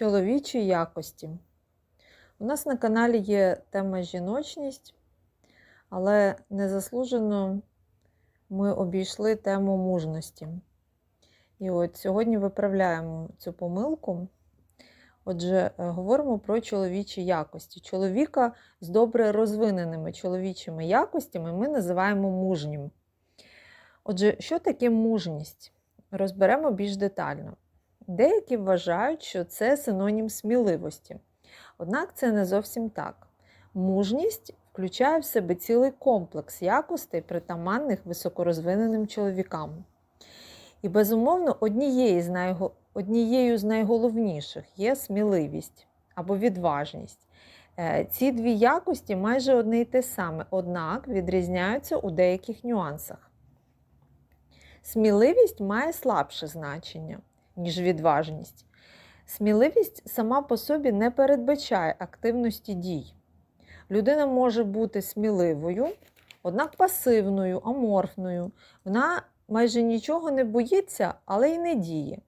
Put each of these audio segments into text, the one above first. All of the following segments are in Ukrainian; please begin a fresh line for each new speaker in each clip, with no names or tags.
Чоловічі якості. У нас на каналі є тема жіночність, але незаслужено ми обійшли тему мужності. І от сьогодні виправляємо цю помилку. Отже, е, говоримо про чоловічі якості. Чоловіка з добре розвиненими чоловічими якостями ми називаємо мужнім. Отже, що таке мужність? Розберемо більш детально. Деякі вважають, що це синонім сміливості. Однак це не зовсім так. Мужність включає в себе цілий комплекс якостей, притаманних високорозвиненим чоловікам. І, безумовно, однією з, найго... однією з найголовніших є сміливість або відважність. Е, Ці дві якості майже одне й те саме, однак відрізняються у деяких нюансах. Сміливість має слабше значення, ніж відважність. Сміливість сама по собі не передбачає активності дій. Людина може бути сміливою, однак пасивною, аморфною. Вона майже нічого не боїться, але й не діє.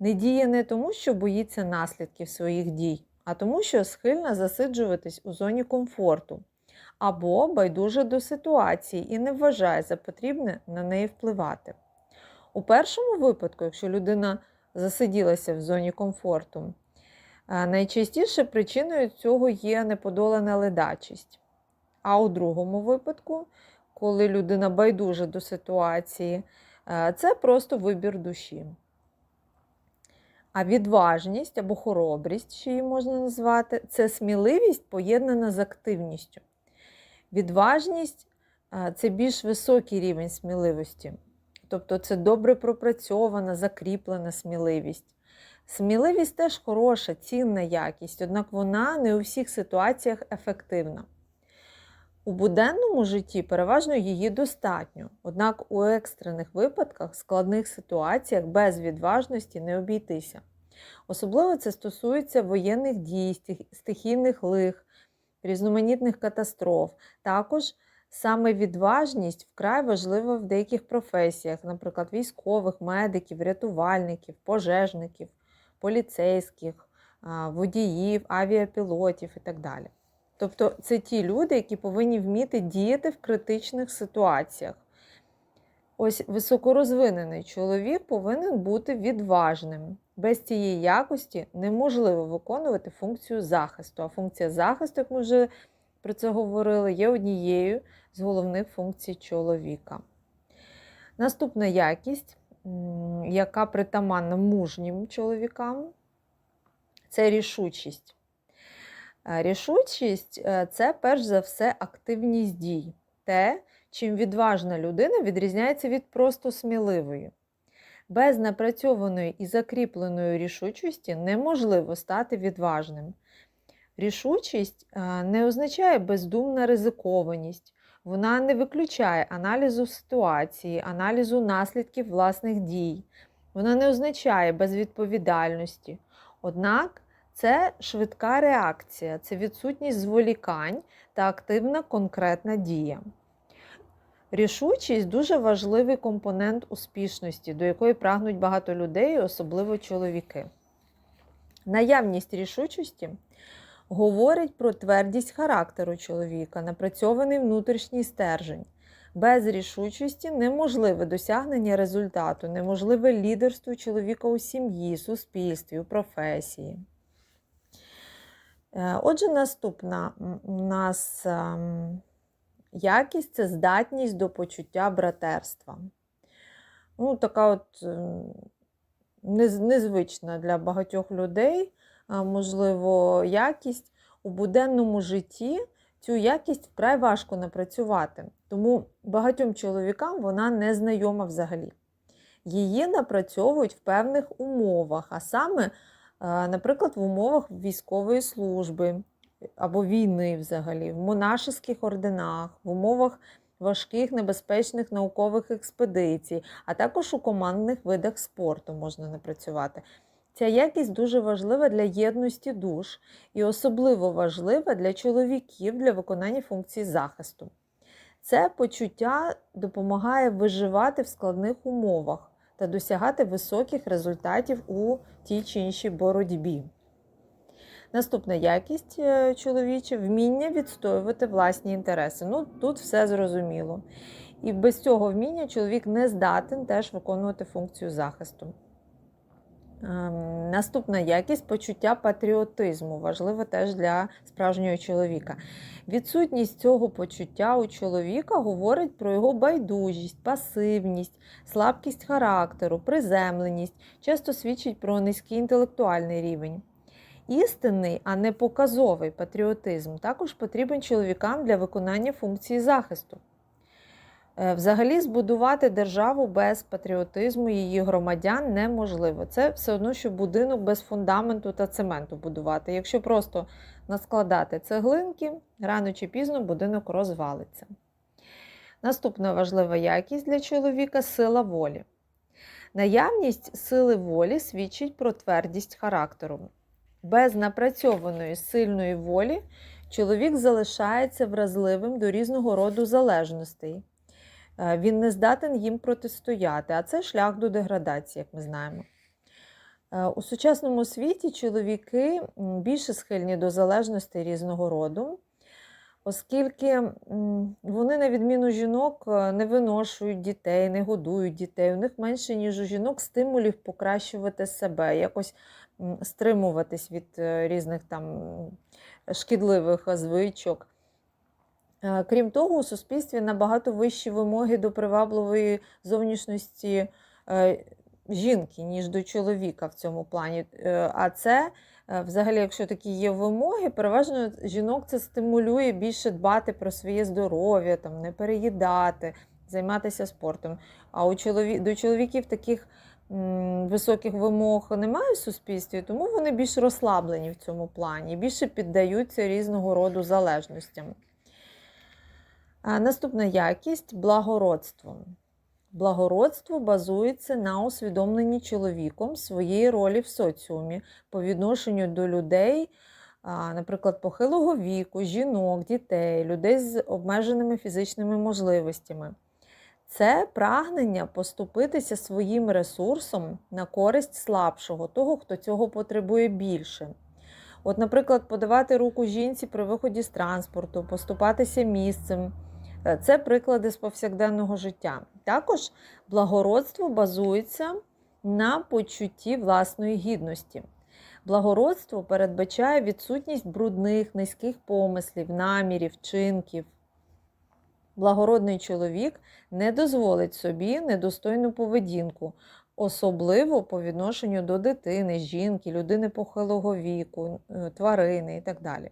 Не діє не тому, що боїться наслідків своїх дій, а тому, що схильна засиджуватись у зоні комфорту або байдуже до ситуації і не вважає за потрібне на неї впливати. У першому випадку, якщо людина засиділася в зоні комфорту, найчастіше причиною цього є неподолана ледачість. А у другому випадку, коли людина байдуже до ситуації, це просто вибір душі. А відважність або хоробрість, що її можна назвати, це сміливість поєднана з активністю. Відважність це більш високий рівень сміливості. Тобто це добре пропрацьована, закріплена сміливість. Сміливість теж хороша, цінна якість, однак вона не у всіх ситуаціях ефективна. У буденному житті переважно її достатньо, однак у екстрених випадках, складних ситуаціях без відважності не обійтися. Особливо це стосується воєнних дій, стихійних лих, різноманітних катастроф. Також саме відважність вкрай важлива в деяких професіях, наприклад, військових, медиків, рятувальників, пожежників, поліцейських, водіїв, авіапілотів і так далі. Тобто це ті люди, які повинні вміти діяти в критичних ситуаціях. Ось високорозвинений чоловік повинен бути відважним. Без цієї якості неможливо виконувати функцію захисту. А функція захисту, як ми вже про це говорили, є однією з головних функцій чоловіка. Наступна якість, яка притаманна мужнім чоловікам, це рішучість. Рішучість це перш за все активність дій. Те, чим відважна людина відрізняється від просто сміливої. Без напрацьованої і закріпленої рішучості неможливо стати відважним. Рішучість не означає бездумна ризикованість, вона не виключає аналізу ситуації, аналізу наслідків власних дій. Вона не означає безвідповідальності. Однак це швидка реакція, це відсутність зволікань та активна конкретна дія. Рішучість дуже важливий компонент успішності, до якої прагнуть багато людей, особливо чоловіки. Наявність рішучості говорить про твердість характеру чоловіка, напрацьований внутрішній стержень. Без рішучості неможливе досягнення результату, неможливе лідерство чоловіка у сім'ї, суспільстві, у професії. Е, отже, наступна у нас ем, якість це здатність до почуття братерства. Ну, Така от ем, незвична для багатьох людей, можливо, якість у буденному житті. Цю якість вкрай важко напрацювати, тому багатьом чоловікам вона не знайома взагалі. Її напрацьовують в певних умовах, а саме Наприклад, в умовах військової служби або війни взагалі, в монашеських орденах, в умовах важких небезпечних наукових експедицій, а також у командних видах спорту можна напрацювати. Ця якість дуже важлива для єдності душ і особливо важлива для чоловіків для виконання функцій захисту. Це почуття допомагає виживати в складних умовах та досягати високих результатів у тій чи іншій боротьбі. Наступна якість е, чоловіча вміння відстоювати власні інтереси. Ну, тут все зрозуміло. І без цього вміння чоловік не здатен теж виконувати функцію захисту. Ем, Наступна якість почуття патріотизму, важливе теж для справжнього чоловіка. Відсутність цього почуття у чоловіка говорить про його байдужість, пасивність, слабкість характеру, приземленість, часто свідчить про низький інтелектуальний рівень. Істинний, а не показовий патріотизм також потрібен чоловікам для виконання функції захисту. Е, Взагалі, збудувати державу без патріотизму її громадян неможливо. Це все одно, що будинок без фундаменту та цементу будувати. Якщо просто наскладати цеглинки, рано чи пізно будинок розвалиться. Наступна важлива якість для чоловіка сила волі. Наявність сили волі свідчить про твердість характеру. Без напрацьованої сильної волі чоловік залишається вразливим до різного роду залежностей. Е, Він не здатен їм протистояти, а це шлях до деградації, як ми знаємо. Е, У сучасному світі чоловіки більше схильні до залежностей різного роду, оскільки вони, на відміну жінок, е, не виношують дітей, не годують дітей. У них менше, ніж у жінок, стимулів покращувати себе, якось стримуватись від різних там шкідливих звичок. Е, Крім того, у суспільстві набагато вищі вимоги до привабливої зовнішності е, жінки, ніж до чоловіка в цьому плані. Е, А це, взагалі, якщо такі є вимоги, переважно жінок це стимулює більше дбати про своє здоров'я, там, не переїдати, займатися спортом. А у чолові... до чоловіків таких високих вимог немає в суспільстві, тому вони більш розслаблені в цьому плані, більше піддаються різного роду залежностям. Наступна якість благородство. Благородство базується на усвідомленні чоловіком своєї ролі в соціумі по відношенню до людей, наприклад, похилого віку, жінок, дітей, людей з обмеженими фізичними можливостями. Це прагнення поступитися своїм ресурсом на користь слабшого, того, хто цього потребує більше. От, наприклад, подавати руку жінці при виході з транспорту, поступатися місцем. Е, Це приклади з повсякденного життя. Також благородство базується на почутті власної гідності. Благородство передбачає відсутність брудних, низьких помислів, намірів, вчинків. Благородний чоловік не дозволить собі недостойну поведінку, особливо по відношенню до дитини, жінки, людини похилого віку, е, тварини і так далі.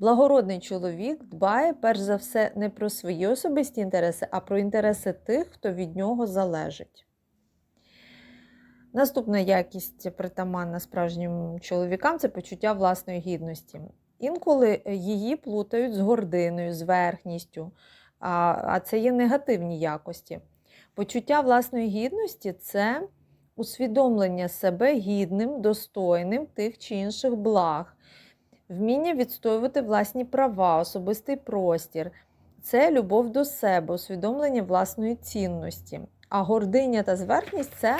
Благородний чоловік дбає перш за все не про свої особисті інтереси, а про інтереси тих, хто від нього залежить. Наступна якість притаманна справжнім чоловікам це почуття власної гідності. Інколи її плутають з гординою, з верхністю, а це є негативні якості. Почуття власної гідності це усвідомлення себе гідним, достойним тих чи інших благ, вміння відстоювати власні права, особистий простір. Це любов до себе, усвідомлення власної цінності. А гординя та зверхність це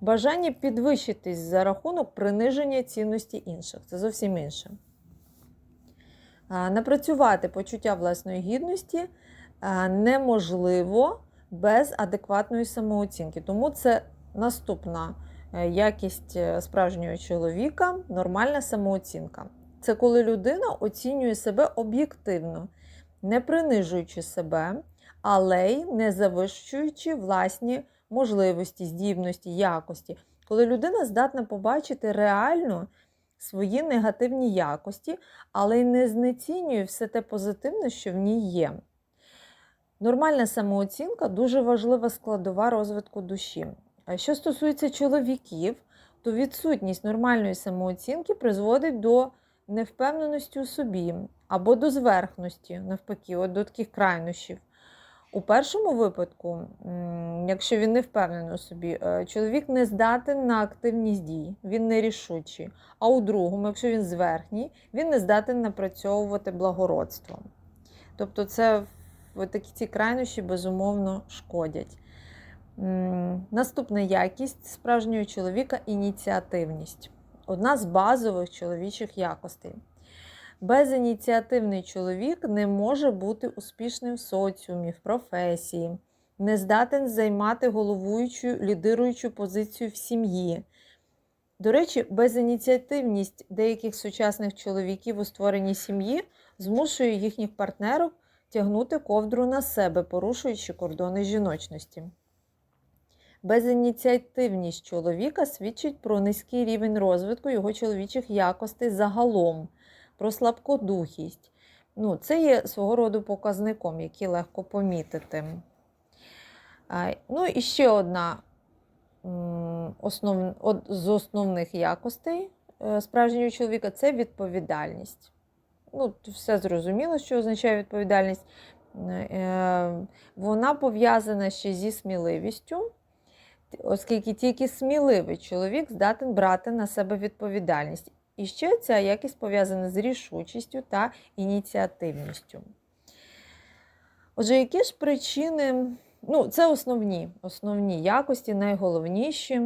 бажання підвищитись за рахунок приниження цінності інших. Це зовсім інше. Напрацювати почуття власної гідності неможливо без адекватної самооцінки. Тому це наступна е, якість е, справжнього чоловіка нормальна самооцінка. Це коли людина оцінює себе об'єктивно, не принижуючи себе, але й не завищуючи власні можливості, здібності, якості. Коли людина здатна побачити реально свої негативні якості, але й не знецінює все те позитивне, що в ній є. Нормальна самооцінка дуже важлива складова розвитку душі. Що стосується чоловіків, то відсутність нормальної самооцінки призводить до невпевненості у собі або до зверхності, навпаки, от до таких крайнощів. У першому випадку, якщо він не впевнений у собі, е, чоловік не здатен на активність дій, він не рішучий. А у другому, якщо він зверхній, він не здатен напрацьовувати благородство. Тобто, це такі ці крайнощі безумовно шкодять. Наступна якість справжнього чоловіка ініціативність. Одна з базових чоловічих якостей. Безініціативний чоловік не може бути успішним в соціумі, в професії, не здатен займати головуючу, лідируючу позицію в сім'ї. До речі, безініціативність деяких сучасних чоловіків у створенні сім'ї змушує їхніх партнерів тягнути ковдру на себе, порушуючи кордони жіночності. Безініціативність чоловіка свідчить про низький рівень розвитку його чоловічих якостей загалом, про слабкодухість. Ну, Це є свого роду показником, який легко помітити. Ну і ще одна основ, з основних якостей е, справжнього чоловіка це відповідальність. Ну, все зрозуміло, що означає відповідальність. Е, Вона пов'язана ще зі сміливістю, оскільки тільки сміливий чоловік здатен брати на себе відповідальність. І ще ця якість пов'язана з рішучістю та ініціативністю. Отже, які ж причини, ну, це основні, основні якості, найголовніші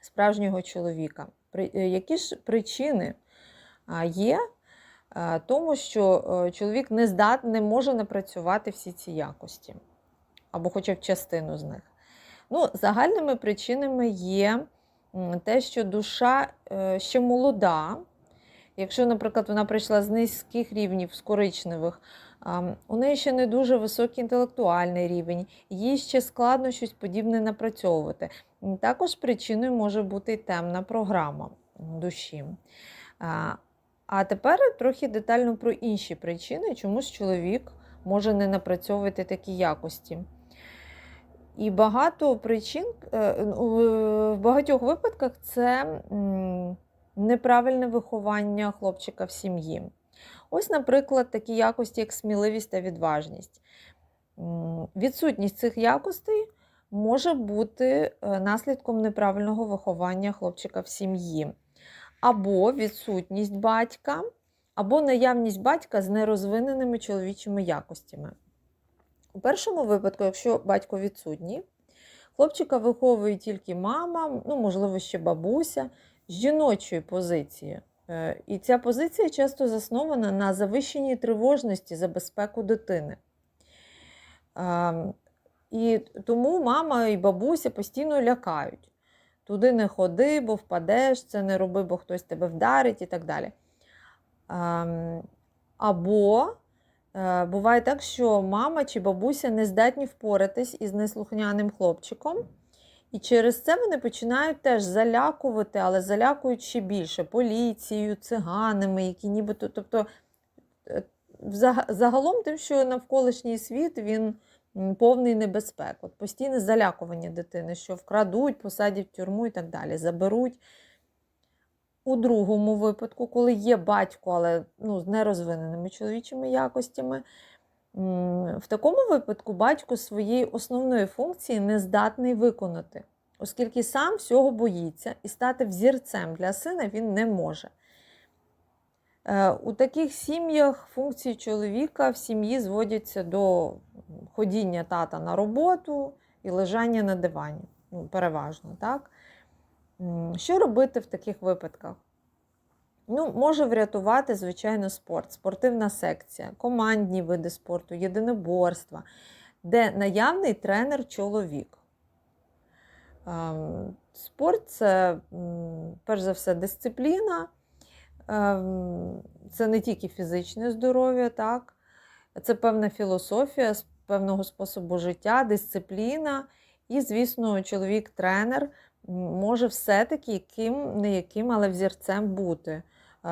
справжнього чоловіка. Е, Які ж причини є тому, що е, чоловік не здат, не може напрацювати всі ці якості, або хоча б частину з них? Ну, загальними причинами є те, що душа е, ще молода. Якщо, наприклад, вона прийшла з низьких рівнів, з коричневих, у неї ще не дуже високий інтелектуальний рівень, їй ще складно щось подібне напрацьовувати. Також причиною може бути і темна програма душі. А, тепер трохи детально про інші причини, чому чоловік може не напрацьовувати такі якості. І багато причин е, в багатьох випадках це неправильне виховання хлопчика в сім'ї. Ось, наприклад, такі якості, як сміливість та відважність. Відсутність цих якостей може бути е, наслідком неправильного виховання хлопчика в сім'ї, або відсутність батька, або наявність батька з нерозвиненими чоловічими якостями. У першому випадку, якщо батько відсутній, хлопчика виховує тільки мама, ну, можливо, ще бабуся з жіночої позиції. Е, І ця позиція часто заснована на завищеній тривожності за безпеку дитини. Ем, І тому мама і бабуся постійно лякають. Туди не ходи, бо впадеш, це не роби, бо хтось тебе вдарить і так далі. Ем, Або Е, Буває так, що мама чи бабуся не здатні впоратись із неслухняним хлопчиком, і через це вони починають теж залякувати, але залякують ще більше поліцією, циганами, які нібито. Тобто, е, загалом тим, що навколишній світ він повний небезпек. От постійне залякування дитини, що вкрадуть, посадять в тюрму і так далі, заберуть. У другому випадку, коли є батько, але ну, з нерозвиненими чоловічими якостями, в такому випадку батько своєї основної функції не здатний виконати, оскільки сам всього боїться і стати взірцем для сина він не може. Е, У таких сім'ях функції чоловіка в сім'ї зводяться до ходіння тата на роботу і лежання на дивані. Ну, переважно, так? Що робити в таких випадках? Ну, може врятувати, звичайно, спорт, спортивна секція, командні види спорту, єдиноборства, де наявний тренер-чоловік. Ем, Спорт це, перш за все, дисципліна, Ем, це не тільки фізичне здоров'я, так? це певна філософія певного способу життя, дисципліна. І, звісно, чоловік-тренер може все-таки яким, не яким, але взірцем бути.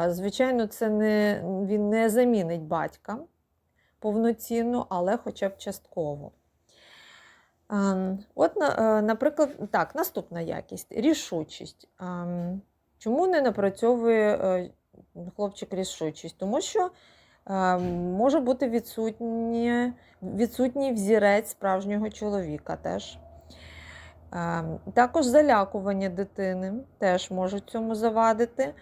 Звичайно, це не, він не замінить батька повноцінно, але хоча б частково. Ем, От, е, наприклад, так, наступна якість рішучість. Ем, Чому не напрацьовує е, хлопчик рішучість? Тому що е, може бути відсутній, відсутній взірець справжнього чоловіка теж. Ем, Також залякування дитини теж можуть цьому завадити.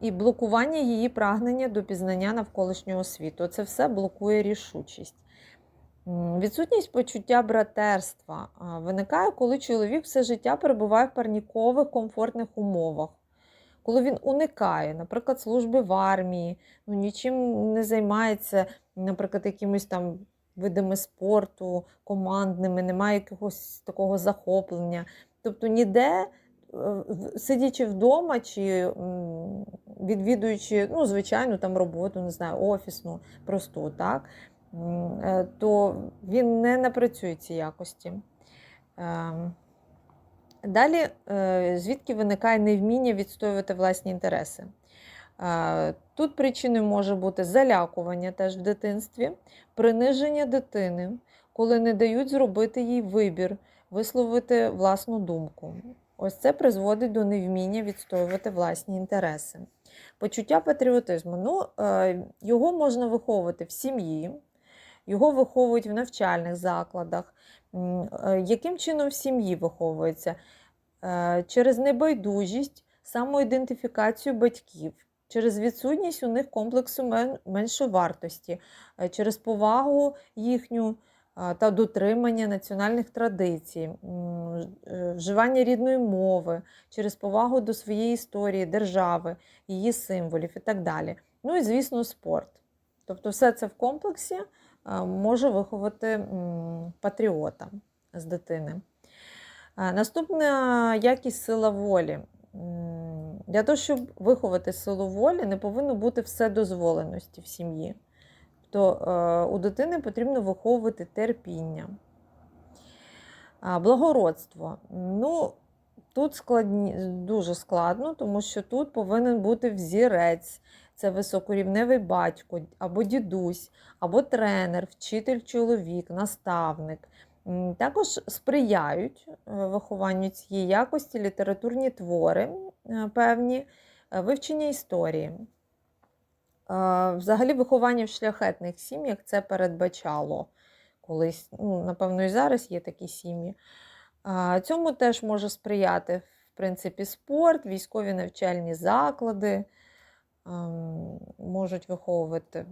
І блокування її прагнення до пізнання навколишнього світу. Це все блокує рішучість. Відсутність почуття братерства виникає, коли чоловік все життя перебуває в парнікових комфортних умовах. коли він уникає, наприклад, служби в армії, ну, нічим не займається, наприклад, якимось там видами спорту, командними, немає якогось такого захоплення. Тобто ніде, е, сидячи вдома чи відвідуючи, ну, звичайну там роботу, не знаю, офісну, просту, так, е, то він не напрацює ці якості. Ем, Далі, е, звідки виникає невміння відстоювати власні інтереси? Е, Тут причиною може бути залякування теж в дитинстві, приниження дитини, коли не дають зробити їй вибір, висловити власну думку. Ось це призводить до невміння відстоювати власні інтереси. Почуття патріотизму. Ну, е, його можна виховувати в сім'ї, його виховують в навчальних закладах. Е, Яким чином в сім'ї виховується? Через небайдужість, самоідентифікацію батьків, через відсутність у них комплексу мен- меншовартості, е, через повагу їхню та дотримання національних традицій, е, вживання рідної мови, через повагу до своєї історії, держави, її символів і так далі. Ну і, звісно, спорт. Тобто, все це в комплексі е, може виховати патріота з дитини. Наступна якість сила волі. Для того, щоб виховати силу волі, не повинно бути вседозволеності в сім'ї. Тобто у дитини потрібно виховувати терпіння. Благородство. Ну, тут складні, дуже складно, тому що тут повинен бути взірець. Це високорівневий батько, або дідусь, або тренер, вчитель, чоловік, наставник. Також сприяють е, вихованню цієї якості літературні твори е, певні, е, вивчення історії. Взагалі, виховання в шляхетних сім'ях це передбачало колись. Ну, напевно, і зараз є такі сім'ї. Цьому теж може сприяти, в принципі, спорт, військові навчальні заклади ем, можуть виховувати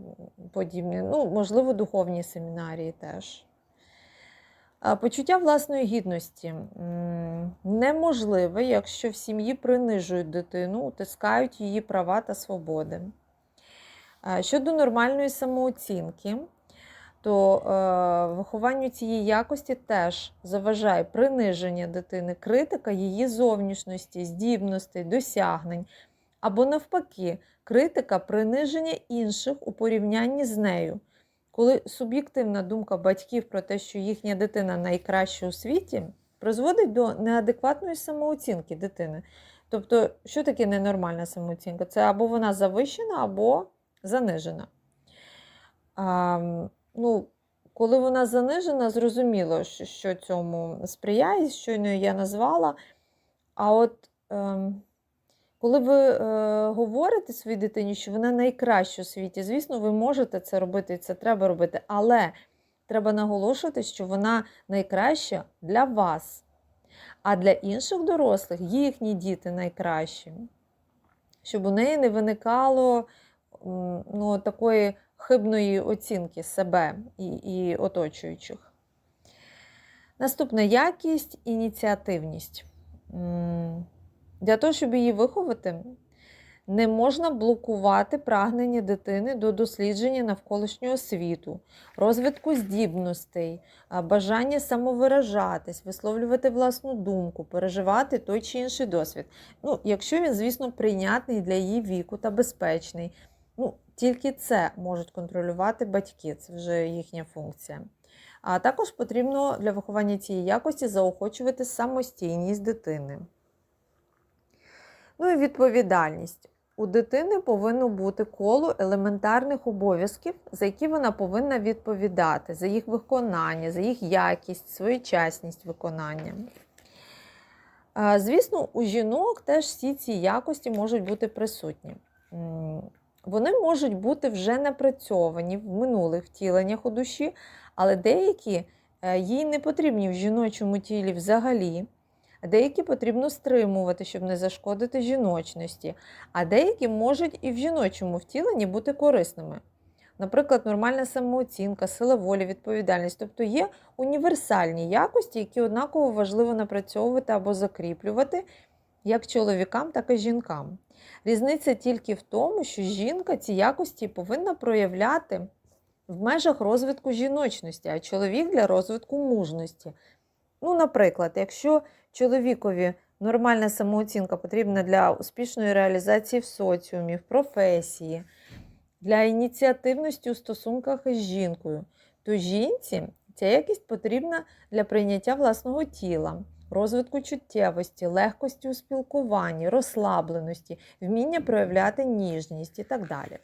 подібні, ну, можливо, духовні семінарії теж. Почуття власної гідності неможливе, якщо в сім'ї принижують дитину, утискають її права та свободи. Щодо нормальної самооцінки, то е, вихованню цієї якості теж заважає приниження дитини, критика її зовнішності, здібностей, досягнень, або навпаки, критика приниження інших у порівнянні з нею. Коли суб'єктивна думка батьків про те, що їхня дитина найкраща у світі, призводить до неадекватної самооцінки дитини. Тобто, що таке ненормальна самооцінка? Це або вона завищена, або занижена. А, ну, коли вона занижена, зрозуміло, що, цьому сприяє, щойно я назвала. А от ем, коли ви е, говорите своїй дитині, що вона найкраща у світі, звісно, ви можете це робити, і це треба робити, але треба наголошувати, що вона найкраща для вас. А для інших дорослих їхні діти найкращі, щоб у неї не виникало ну, такої хибної оцінки себе і, і оточуючих. Наступна якість ініціативність. Для того, щоб її виховати, не можна блокувати прагнення дитини до дослідження навколишнього світу, розвитку здібностей, бажання самовиражатись, висловлювати власну думку, переживати той чи інший досвід. Ну, якщо він, звісно, прийнятний для її віку та безпечний. Ну, тільки це можуть контролювати батьки, це вже їхня функція. А також потрібно для виховання цієї якості заохочувати самостійність дитини. Ну і відповідальність. У дитини повинно бути коло елементарних обов'язків, за які вона повинна відповідати, за їх виконання, за їх якість, своєчасність виконання. Звісно, у жінок теж всі ці якості можуть бути присутні. Вони можуть бути вже напрацьовані в минулих втіленнях у душі, але деякі е, їй не потрібні в жіночому тілі взагалі. Деякі потрібно стримувати, щоб не зашкодити жіночності, а деякі можуть і в жіночому втіленні бути корисними. Наприклад, нормальна самооцінка, сила волі, відповідальність. Тобто є універсальні якості, які однаково важливо напрацьовувати або закріплювати, як чоловікам, так і жінкам. Різниця тільки в тому, що жінка ці якості повинна проявляти в межах розвитку жіночності, а чоловік для розвитку мужності. Ну, наприклад, якщо чоловікові нормальна самооцінка потрібна для успішної реалізації в соціумі, в професії, для ініціативності у стосунках із жінкою, то жінці ця якість потрібна для прийняття власного тіла, розвитку чуттєвості, легкості у спілкуванні, розслабленості, вміння проявляти ніжність і так далі.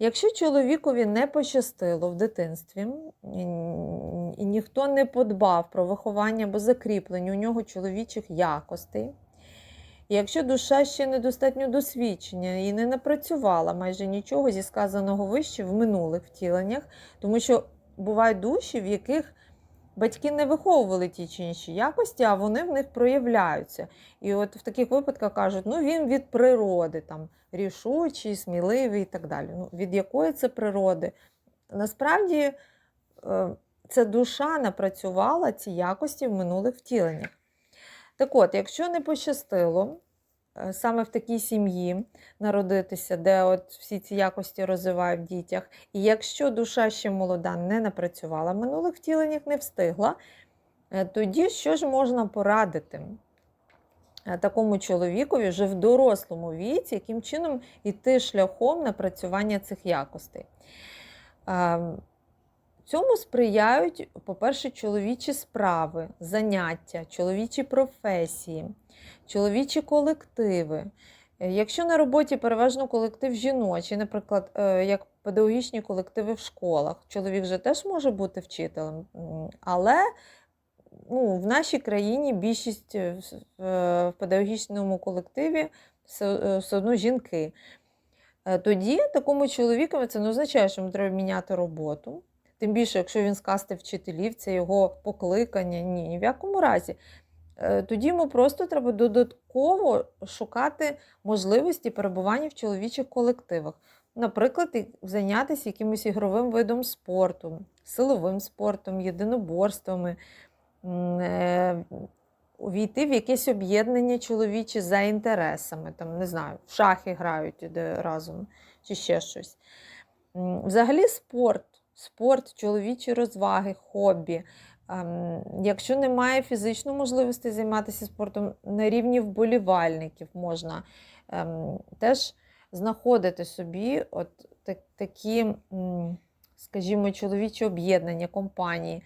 Якщо чоловікові не пощастило в дитинстві, і ніхто не подбав про виховання або закріплення у нього чоловічих якостей, і якщо душа ще недостатньо досвідчення і не напрацювала майже нічого зі сказаного вище в минулих втіленнях, тому що бувають душі, в яких батьки не виховували ті чи інші якості, а вони в них проявляються. І от в таких випадках кажуть, ну він від природи, там, рішучий, сміливий і так далі. Ну, Від якої це природи? Насправді е, це душа напрацювала ці якості в минулих втіленнях. Так от, якщо не пощастило саме в такій сім'ї народитися, де от всі ці якості розвивають в дітях, і якщо душа ще молода не напрацювала минулих втіленнях, не встигла, е, тоді що ж можна порадити? е, Такому чоловікові вже в дорослому віці, яким чином йти шляхом напрацювання цих якостей. Цьому сприяють, по-перше, чоловічі справи, заняття, чоловічі професії, чоловічі колективи. Е, Якщо на роботі переважно колектив жіночий, наприклад, е, як педагогічні колективи в школах, чоловік же теж може бути вчителем, але ну, в нашій країні більшість е, в педагогічному колективі все, одно жінки. Тоді такому чоловікові це не означає, що йому треба міняти роботу. Тим більше, якщо він з касти вчителів, це його покликання. Ні, ні в якому разі. Е, Тоді йому просто треба додатково шукати можливості перебування в чоловічих колективах. Наприклад, зайнятися якимось ігровим видом спорту, силовим спортом, єдиноборствами, е, увійти в якесь об'єднання чоловічі за інтересами, там, не знаю, в шахи грають разом чи ще щось. Взагалі спорт, спорт, чоловічі розваги, хобі. Ем, Якщо немає фізичної можливості займатися спортом, на рівні вболівальників можна ем, теж знаходити собі от такі, скажімо, чоловічі об'єднання, компанії,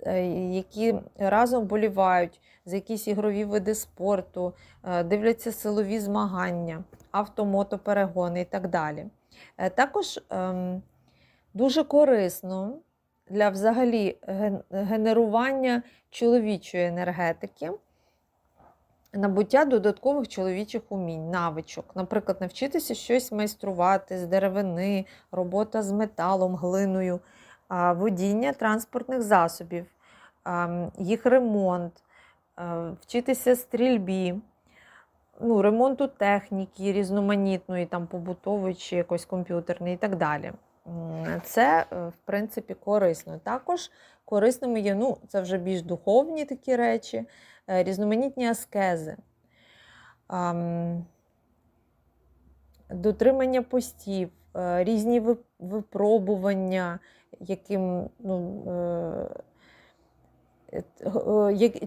е, які разом вболівають за якісь ігрові види спорту, е, дивляться силові змагання, автомотоперегони і так далі. Е, Також ем, дуже корисно для взагалі генерування чоловічої енергетики, набуття додаткових чоловічих умінь, навичок. Наприклад, навчитися щось майструвати з деревини, робота з металом, глиною, водіння транспортних засобів, їх ремонт, вчитися стрільбі. Ну, ремонту техніки різноманітної, там побутової чи якось комп'ютерної і так далі. Це, е, в принципі, корисно. Також корисними є, ну, це вже більш духовні такі речі, е, різноманітні аскези, дотримання постів, е, різні випробування, яким, ну,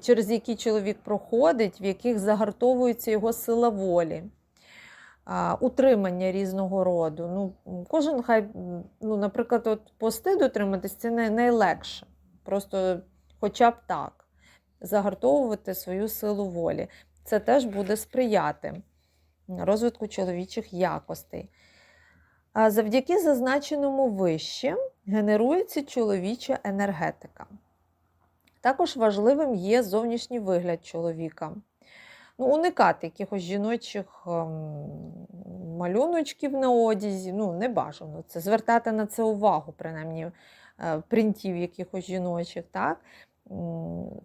через які чоловік проходить, в яких загартовується його сила волі. Утримання різного роду. Ну, кожен хай, ну, наприклад, от пости дотриматись це найлегше. Просто хоча б так. Загартовувати свою силу волі. Це теж буде сприяти розвитку чоловічих якостей. Завдяки зазначеному вище генерується чоловіча енергетика. Також важливим є зовнішній вигляд чоловіка. Ну, уникати якихось жіночих ем, малюночків на одязі, ну, не бажано. Це звертати на це увагу, принаймні, е, принтів якихось жіночих, так?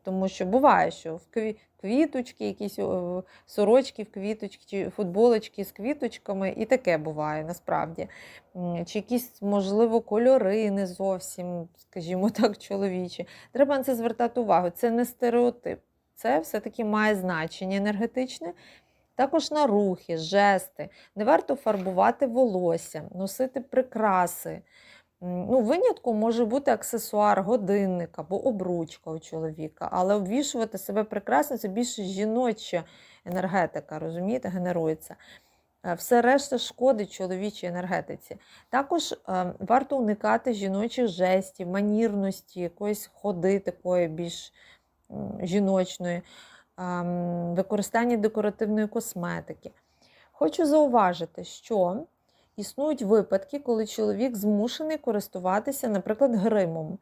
Тому що буває, що в квіточки, якісь сорочки в квіточки, футболочки з квіточками, і таке буває насправді. Чи якісь, можливо, кольори не зовсім, скажімо так, чоловічі. Треба на це звертати увагу. Це не стереотип. Це все-таки має значення енергетичне. Також на рухи, жести. Не варто фарбувати волосся, носити прикраси. Ну, винятком може бути аксесуар, годинник або обручка у чоловіка, але обвішувати себе прекрасно це більше жіноча енергетика, розумієте, генерується. Е, Все решта шкодить чоловічій енергетиці. Також е, варто уникати жіночих жестів, манірності, якоїсь ходи такої більш жіночної, використання декоративної косметики. Хочу зауважити, що існують випадки, коли чоловік змушений користуватися, наприклад, гримом.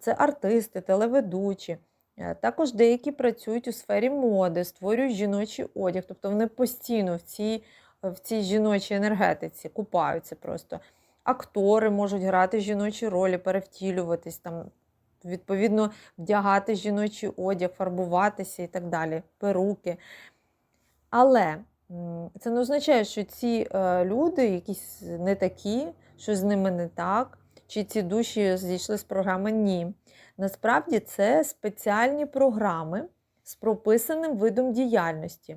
Це артисти, телеведучі. Е, Також деякі працюють у сфері моди, створюють жіночий одяг, тобто вони постійно в цій, в цій жіночій енергетиці купаються просто. Актори можуть грати жіночі ролі, перевтілюватись, там, відповідно, вдягати жіночий одяг, фарбуватися і так далі, перуки. Але це не означає, що ці е, люди якісь не такі, що з ними не так, чи ці душі зійшли з програми. Ні. Насправді це спеціальні програми з прописаним видом діяльності.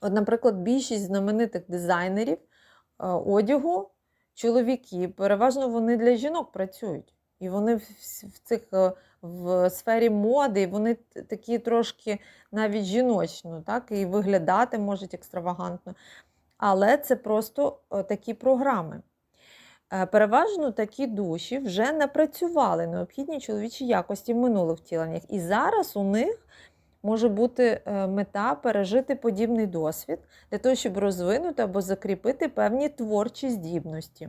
От, наприклад, більшість знаменитих дизайнерів е, одягу, чоловіки, переважно вони для жінок працюють. І вони в, цих е, в сфері моди, вони такі трошки навіть жіночно, так, і виглядати можуть екстравагантно. Але це просто е, такі програми. Е, Переважно такі душі вже напрацювали необхідні чоловічі якості в минулих втіленнях. І зараз у них може бути мета пережити подібний досвід для того, щоб розвинути або закріпити певні творчі здібності.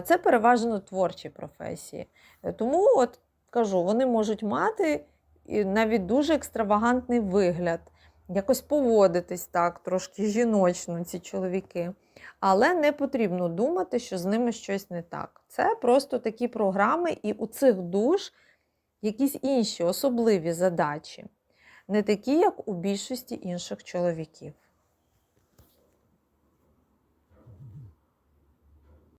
Це переважно творчі професії. Е, Тому, от кажу, вони можуть мати навіть дуже екстравагантний вигляд, якось поводитись так, трошки жіночно, ці чоловіки. Але не потрібно думати, що з ними щось не так. Це просто такі програми, і у цих душ якісь інші особливі задачі, не такі, як у більшості інших чоловіків.